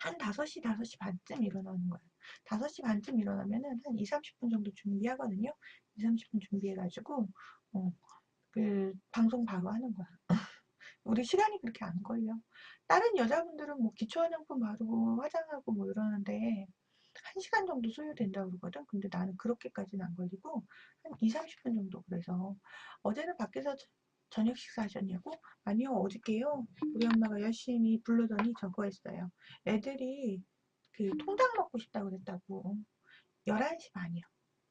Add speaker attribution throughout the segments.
Speaker 1: 한 5시, 5시 반쯤 일어나는 거예요. 5시 반쯤 일어나면은 한 2, 30분 정도 준비하거든요. 2, 30분 준비해가지고, 어, 그, 방송 바로 하는 거야. 우리 시간이 그렇게 안 걸려. 다른 여자분들은 뭐 기초 화장품 바르고 화장하고 뭐 이러는데, 1시간 정도 소요된다고 그러거든. 근데 나는 그렇게까지는 안 걸리고, 한 2, 30분 정도 그래서, 어제는 밖에서 저녁 식사하셨냐고? 아니요, 어저께요. 우리 엄마가 열심히 불러더니 저거 했어요. 애들이 그 통닭 먹고 싶다고 그랬다고. 11시 반이요.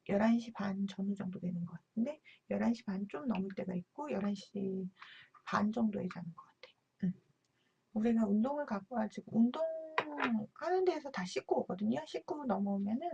Speaker 1: 11시 반 전후 정도 되는 것 같은데 11시 반 좀 넘을 때가 있고 11시 반 정도에 자는 것 같아. 응. 우리가 운동을 갖고 가지고 운동 하는 데에서 다 씻고 오거든요. 씻고 넘어오면은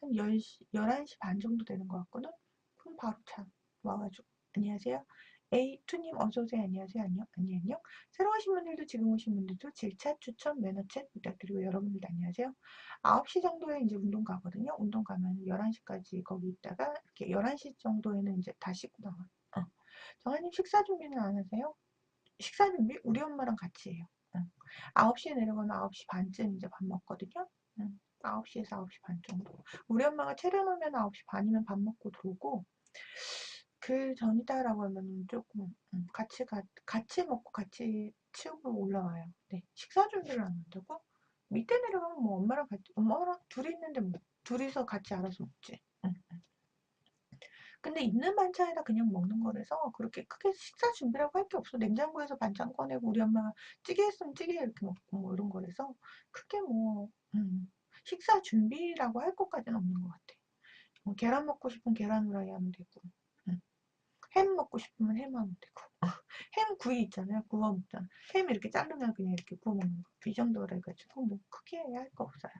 Speaker 1: 한 10시, 11시 반 정도 되는 것 같거든. 그럼 바로 차 와가지고 안녕하세요. A2님 어서오세요. 안녕하세요. 안녕. 안녕. 안녕. 새로 오신 분들도 지금 오신 분들도 질차 추천 매너챗 부탁드리고 여러분들도 안녕하세요. 9시 정도에 이제 운동 가거든요. 운동 가면 11시까지 거기 있다가 이렇게 11시 정도에는 이제 다 씻고 나와. 어. 정아님 식사 준비는 안 하세요? 식사 준비? 우리 엄마랑 같이 해요. 응. 9시에 내려가면 9시 반쯤 이제 밥 먹거든요. 응. 9시에서 9시 반 정도. 우리 엄마가 차려놓으면 9시 반이면 밥 먹고 들어오고 그 전이다라고 하면 조금 음, 같이 가, 같이 먹고 같이 치우고 올라와요. 네, 식사 준비를 안 한다고? 밑에 내려가면 뭐 엄마랑 같이 엄마랑 둘이 있는데 뭐 둘이서 같이 알아서 먹지. 근데 있는 반찬에다 그냥 먹는 거라서 그렇게 크게 식사 준비라고 할 게 없어. 냉장고에서 반찬 꺼내고 우리 엄마가 찌개 했으면 찌개 이렇게 먹고 뭐 이런 거라서 크게 뭐 음, 식사 준비라고 할 것까지는 없는 것 같아. 뭐 계란 먹고 싶으면 계란 후라이 하면 되고. 햄 먹고 싶으면 햄 하면 되고 햄 구이 있잖아요 구워 먹잖아. 햄 이렇게 자르면 그냥 이렇게 구워 먹는 거 이 정도로 해가지고 뭐 크게 할 거 없어요